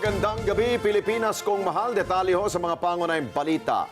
Magandang gabi, Pilipinas kong mahal. Detalye ho sa mga pangunahing balita.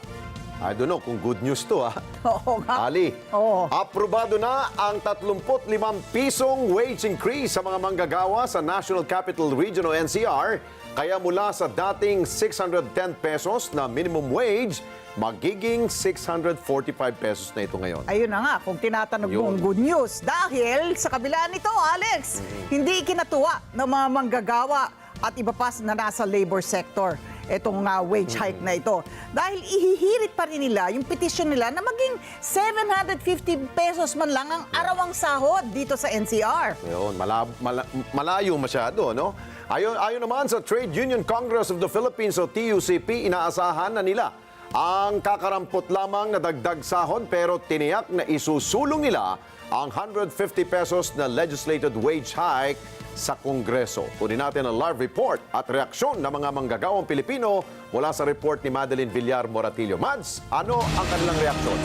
I don't know kung good news to ha. Oo nga. Ali, Oo. aprobado na ang 35 pisong wage increase sa mga manggagawa sa National Capital Region o NCR. Kaya mula sa dating 610 pesos na minimum wage, magiging 645 pesos na ito ngayon. Ayun na nga, kung tinatanong mo Yun. ang good news. Dahil sa kabila nito, Alex, hindi kinatuwa ng mga manggagawa at iba pa na nasa labor sector itong uh, wage hike na ito. Dahil ihihirit pa rin nila yung petition nila na maging 750 pesos man lang ang arawang sahod dito sa NCR. Yun, mala, mala- malayo masyado, no? Ayon, ayon naman sa Trade Union Congress of the Philippines o TUCP, inaasahan na nila ang kakarampot lamang na dagdag sahod pero tiniyak na isusulong nila ang 150 pesos na legislated wage hike sa Kongreso. Kunin natin ang live report at reaksyon ng mga manggagawang Pilipino mula sa report ni Madeline Villar Moratillo. Mads, ano ang kanilang reaksyon?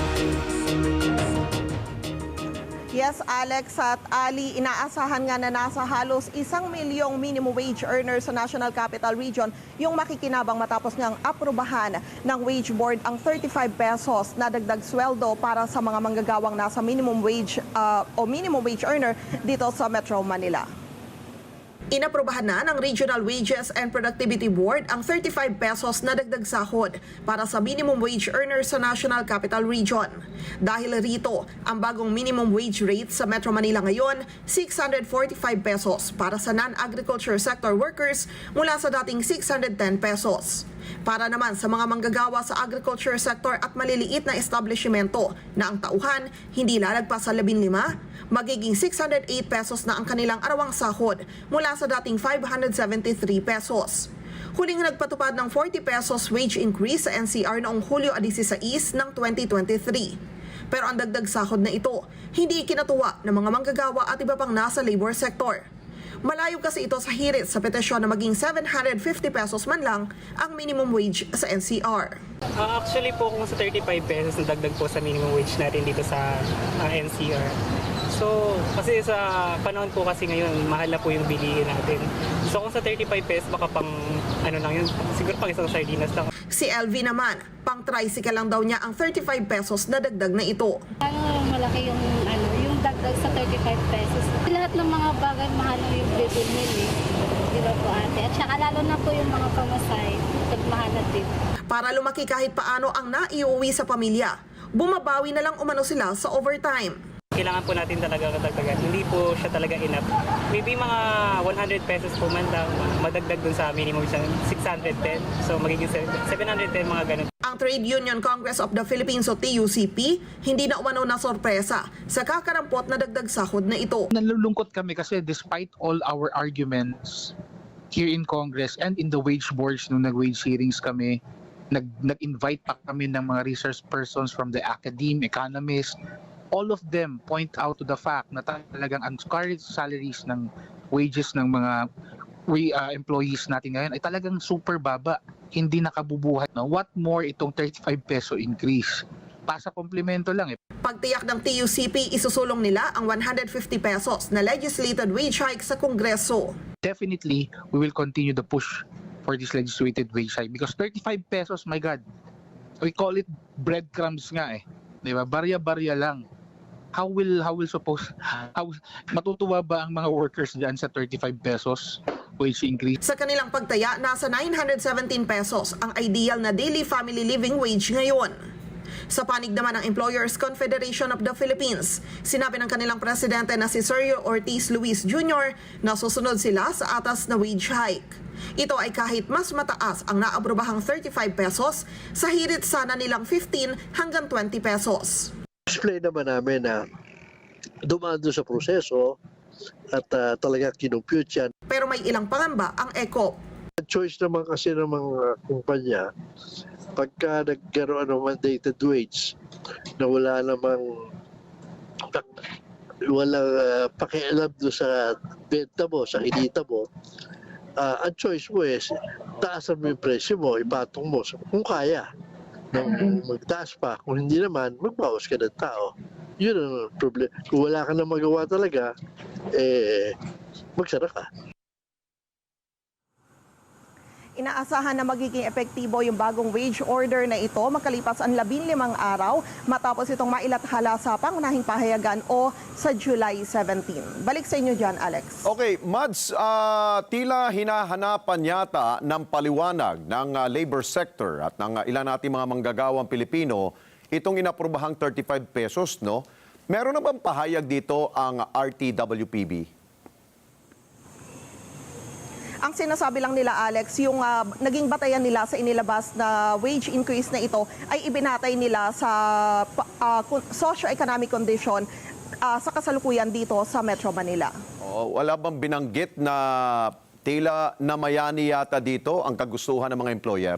Yes, Alex at Ali, inaasahan nga na nasa halos isang milyong minimum wage earners sa National Capital Region yung makikinabang matapos ngang aprobahan ng wage board ang 35 pesos na dagdag sweldo para sa mga manggagawang nasa minimum wage uh, o minimum wage earner dito sa Metro Manila. Inaprobahan na ng Regional Wages and Productivity Board ang 35 pesos na dagdag sahod para sa minimum wage earners sa National Capital Region. Dahil rito, ang bagong minimum wage rate sa Metro Manila ngayon, 645 pesos para sa non-agriculture sector workers mula sa dating 610 pesos. Para naman sa mga manggagawa sa agriculture sector at maliliit na establishmento na ang tauhan hindi lalagpas sa 15, magiging 608 pesos na ang kanilang arawang sahod mula sa dating 573 pesos. Huling nagpatupad ng 40 pesos wage increase sa NCR noong Hulyo 16 ng 2023. Pero ang dagdag sahod na ito, hindi ikinatuwa ng mga manggagawa at iba pang nasa labor sector. Malayo kasi ito sa hirit sa petisyon na maging 750 pesos man lang ang minimum wage sa NCR. Ah, actually po kung sa 35 pesos na dagdag po sa minimum wage natin dito sa ah, NCR. So, kasi sa panahon po kasi ngayon, mahal na po yung bilihin natin. So, kung sa 35 pesos, baka pang, ano lang yun, siguro pang isang sardinas lang. Si LV naman, pang tricycle lang daw niya ang 35 pesos na dagdag na ito. Ano malaki yung ano, yung dagdag sa 35 pesos. Lahat ng mga bagay mahal yung bibilhin eh. Di ba po ate? At saka lalo na po yung mga pamasay, mahal na din. Para lumaki kahit paano ang naiuwi sa pamilya, bumabawi na lang umano sila sa overtime. Kailangan po natin talaga kadagdagan. Hindi po siya talaga enough. Maybe mga 100 pesos po man lang, madagdag dun sa minimum siya, 610. So, magiging 710 mga ganun. Ang Trade Union Congress of the Philippines o TUCP, hindi na umano na sorpresa sa kakarampot na dagdag sahod na ito. nalulungkot kami kasi despite all our arguments here in Congress and in the wage boards nung nag-wage hearings kami, nag, nag-invite pa kami ng mga research persons from the academe, economists, all of them point out to the fact na talagang ang current salaries ng wages ng mga we, uh, employees natin ngayon ay talagang super baba. Hindi nakabubuhay. No? What more itong 35 peso increase? Pasa komplemento lang eh. Pagtiyak ng TUCP, isusulong nila ang 150 pesos na legislated wage hike sa Kongreso. definitely we will continue the push for this legislated wage hike because 35 pesos my god we call it breadcrumbs nga eh di ba barya-barya lang how will how will suppose how matutuwa ba ang mga workers diyan sa 35 pesos wage increase Sa kanilang pagtaya, nasa 917 pesos ang ideal na daily family living wage ngayon. Sa panig naman ng Employers Confederation of the Philippines, sinabi ng kanilang presidente na si Sergio Ortiz Luis Jr. na susunod sila sa atas na wage hike. Ito ay kahit mas mataas ang naaprobahang 35 pesos, sa hirit sana nilang 15 hanggang 20 pesos. Explain naman namin na dumaan doon sa proseso at ah, talaga kinumpute yan. Pero may ilang pangamba ang ECO. Ang choice naman kasi ng mga kumpanya, pagka nagkaroon ng mandated wage na wala namang walang ah, pakialam doon sa benta mo, sa kinita mo, ah, ang choice mo is taasan mo yung presyo mo, ipatong mo kung kaya. Nang magtaas pa, kung hindi naman, magbawas ka ng tao. Yun ang problem. Kung wala ka na magawa talaga, eh, magsara ka. Inaasahan na magiging epektibo yung bagong wage order na ito makalipas ang 15 araw matapos itong mailathala sa pangunahing pahayagan o sa July 17. Balik sa inyo dyan, Alex. Okay, Mads, ah, tila hinahanapan yata ng paliwanag ng ah, labor sector at ng ah, ilan nating mga manggagawang Pilipino itong inaprobahang 35 pesos, no? Meron na bang pahayag dito ang RTWPB? Ang sinasabi lang nila, Alex, yung ah, naging batayan nila sa inilabas na wage increase na ito ay ibinatay nila sa kun- socio-economic condition ah, sa kasalukuyan dito sa Metro Manila. Oh, wala bang binanggit na tila namayani yata dito ang kagustuhan ng mga employer?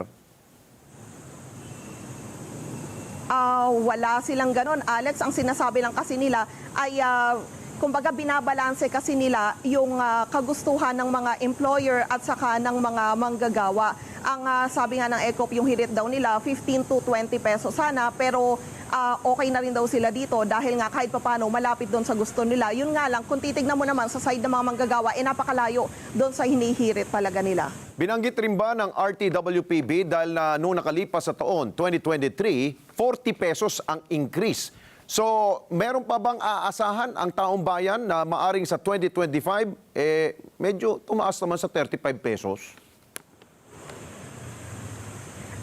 Ah, wala silang ganun. Alex, ang sinasabi lang kasi nila ay ah, kumbaga binabalanse kasi nila yung ah, kagustuhan ng mga employer at saka ng mga manggagawa. Ang ah, sabi nga ng ECOP, yung hirit daw nila 15 to 20 pesos sana pero ah, okay na rin daw sila dito dahil nga kahit papano malapit doon sa gusto nila. Yun nga lang, kung titignan mo naman sa side ng mga manggagawa, eh napakalayo doon sa hinihirit talaga nila. Binanggit rin ba ng RTWPB dahil na noong nakalipas sa taon, 2023, 40 pesos ang increase. So, meron pa bang aasahan ang taong bayan na maaring sa 2025, eh, medyo tumaas naman sa 35 pesos?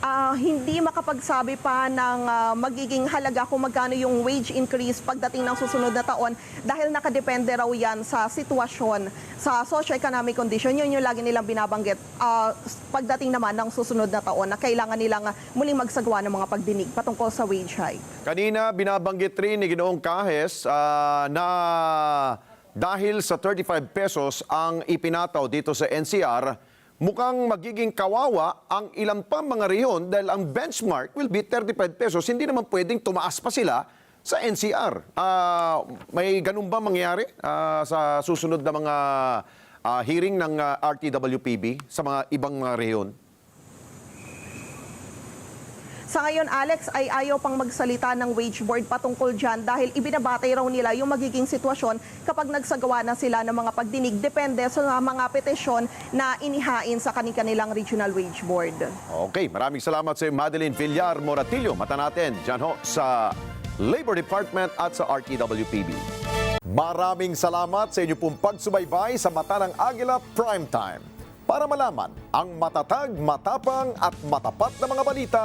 Ah, hindi makapagsabi pa ng ah, magiging halaga kung magkano yung wage increase pagdating ng susunod na taon dahil nakadepende raw yan sa sitwasyon, sa socio-economic condition. Yun yung lagi nilang binabanggit ah, pagdating naman ng susunod na taon na kailangan nilang muling magsagawa ng mga pagdinig patungkol sa wage hike. Kanina, binabanggit rin ni Ginoong Kahes ah, na dahil sa 35 pesos ang ipinataw dito sa NCR, mukhang magiging kawawa ang ilang pa mga rehiyon dahil ang benchmark will be 35 pesos. Hindi naman pwedeng tumaas pa sila sa NCR. Ah, may ganun ba mangyari ah, sa susunod na mga ah, hearing ng ah, RTWPB sa mga ibang mga rehiyon? Sa ngayon, Alex, ay ayaw pang magsalita ng wage board patungkol dyan dahil ibinabatay raw nila yung magiging sitwasyon kapag nagsagawa na sila ng mga pagdinig. Depende sa mga petisyon na inihain sa kanilang regional wage board. Okay, maraming salamat sa Madeline Villar Moratillo. Mata natin dyan ho sa Labor Department at sa RTWPB. Maraming salamat sa inyo pong pagsubaybay sa Mata ng Agila Primetime. Para malaman ang matatag, matapang at matapat na mga balita,